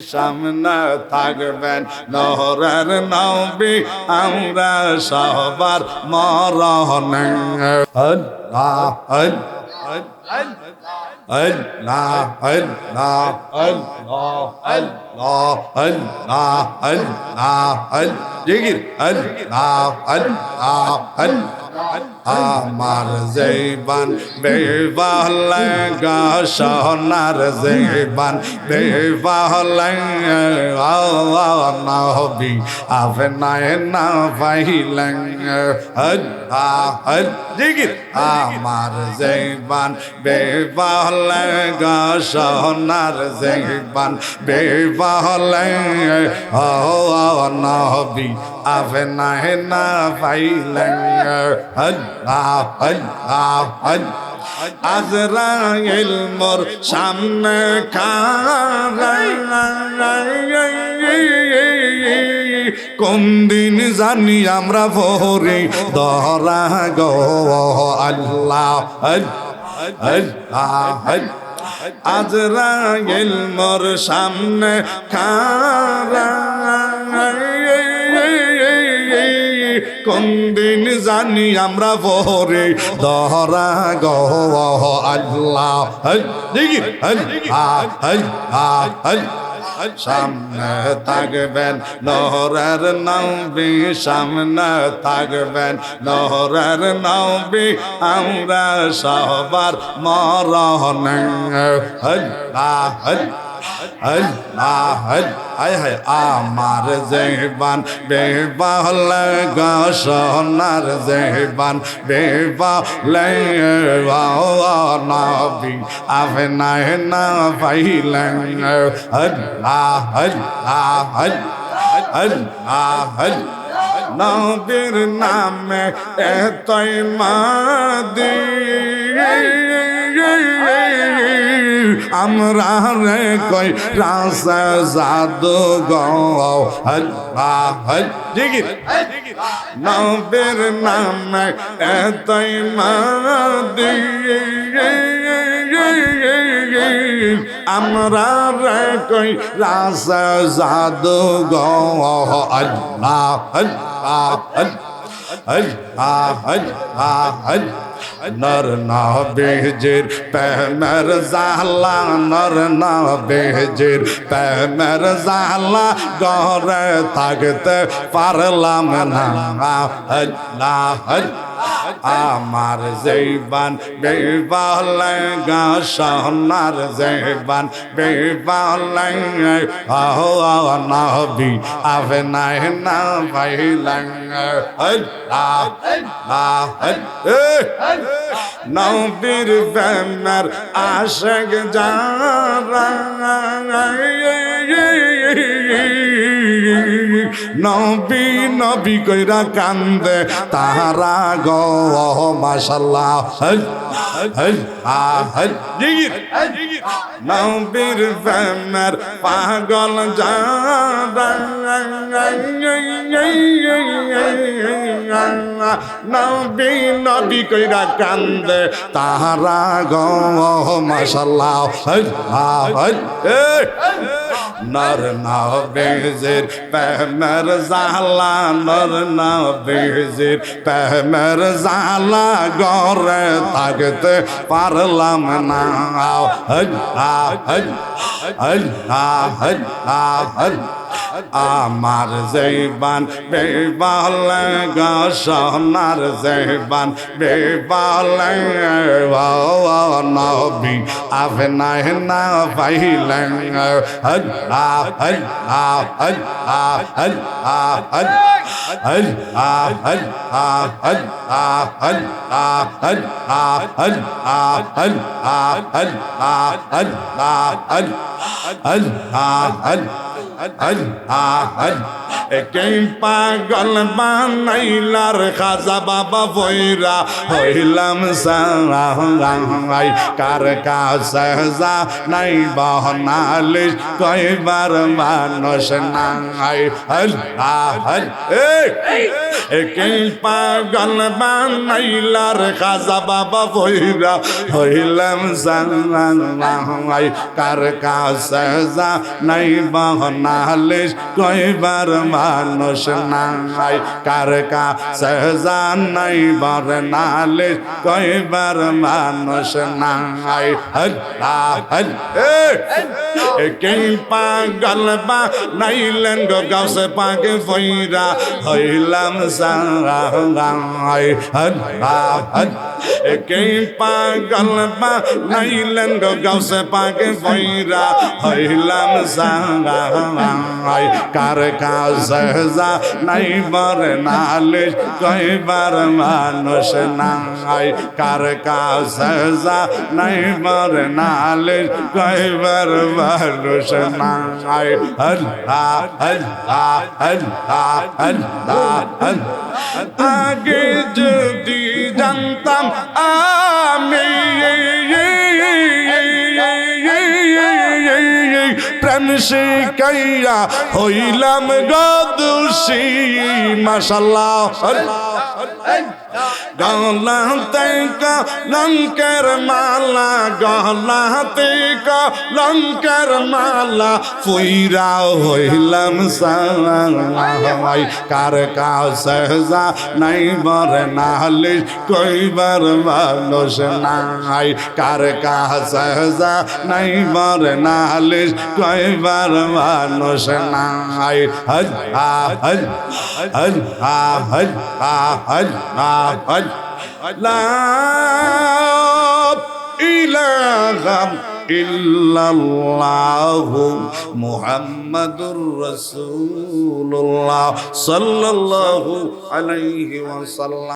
সামনে থাকবেন নহরের নবী আমরা সবার মরণ জিগির আমার জৈবান বেবাল গা সোনার জৈবান আপনায় না পাইলেন আমার জৈবান বেবাল গা সোনার জৈবান নবী আপনায় না পাইলেন আল্লাহ আল্লাহ আল্লাহ আজরাইল মোর সামনে কোন দিন জানি আমরা ভোরে দরা গো আল্লাহ আজরাইল মোর সামনে খারা কোন দিন জানি আমরা ভোরে? দহরা গহ আল্লাহ। দেখি সামনে থাকবেন, নহরের নবী সামনে থাকবেন, নহরের নবী আমরা সবার মরণ। আল্লাহ আল্লাহ আমার জেবান বেবাল গসনার জেবান বেবাল নবী আবে না না পাইলেন আল্লাহ আল্লাহ আল্লাহ মাদি আমরা রে কই রাসা জাদু গাও হল্লা হল জিগির নবের নাম এতই মারা আমরা রে কই রাসা জাদু গাও হল্লা হল্লা হল হল হল হল নর না বেজের প্যামের জালা নর না বেজের প্যামের জালা গরে থাকতে পারলাম না। আল্লাহ আমার জৈবান বেবাল গা সোনার জৈবান বেবাল নবী আবে নাই, না পাইলাম আল্লাহ আল্লাহ নবীর ব্যানার আশেক যারা নবী নবী কইরা কান্দে। তাহারা গো মাশাল্লাহ। নবীর ব্যানার পাগল যারা নবী নবী কইরা কান্দে। তাহারা গো মাশাল্লাহ। নর না বেজের প্যামের জালা নর না বেজের প্যামের জালা গরে থাকতে পারলাম না। আল্লাহ আল্লাহ আল্লাহ আমার জৈবান বেবাল গসনার জৈবান বেবাল নবী আবে না না পাইলেন আল্লাহ আল্লাহ আল্লাহ আল্লাহ আল্লাহ আল্লাহ আল্লাহ আল্লাহ আল্লাহ আল্লাহ আল্লাহ আল্লাহ আল্লাহ আল্লাহ আল্লাহ আল্লাহ একেই পাগল বানাইলার খাজা বাবা বইরা হইলাম সাই কার কাছে নাই বহনালিস কইবার মানুষ নাই। আল্লাহ পাগল বানাইলার খাজা বাবা বইরা হইলাম সাই কার কাছে নাই বহনালিস কইবার মানুষ নাই কার যা নাই বার নালে কইবার মানুষ নাই। হল্লা আল্লাহ কে পাগল বা নাইলেন গো গাছে পাকে ফইরা হইলাম সারাই কে পাগল বা নাইলেন গো গাছে পাকে ফইরা হইলাম সারাই কার কাছে যা নাই বার নালিশ কইবার মানুষ নাই। কার কাছে নাই বার নালিশ কইবার নাই আল্লাহ আল্লাহ আল্লাহ আল্লাহ আগে যদি জানতাম আমি শিকাইয়া হইলাম গদুষি মাসাল্লাহ গলাতে লঙ্কের মালা, গলাতে লঙ্কের মালা ফুইরা হইলাম সাই কার যা নাই বর নালিশ, কইবার মানুষ নাই। কার যা নাই বর নালিশ, কইবার মানুষ নাই। হজ আ হজ হজ হজ হজ হজ। লা ইল্লাল্লাহু মুহাম্মাদুর রাসূলুল্লাহ সাল্লাল্লাহু আলাইহি ওয়াসাল্লাম।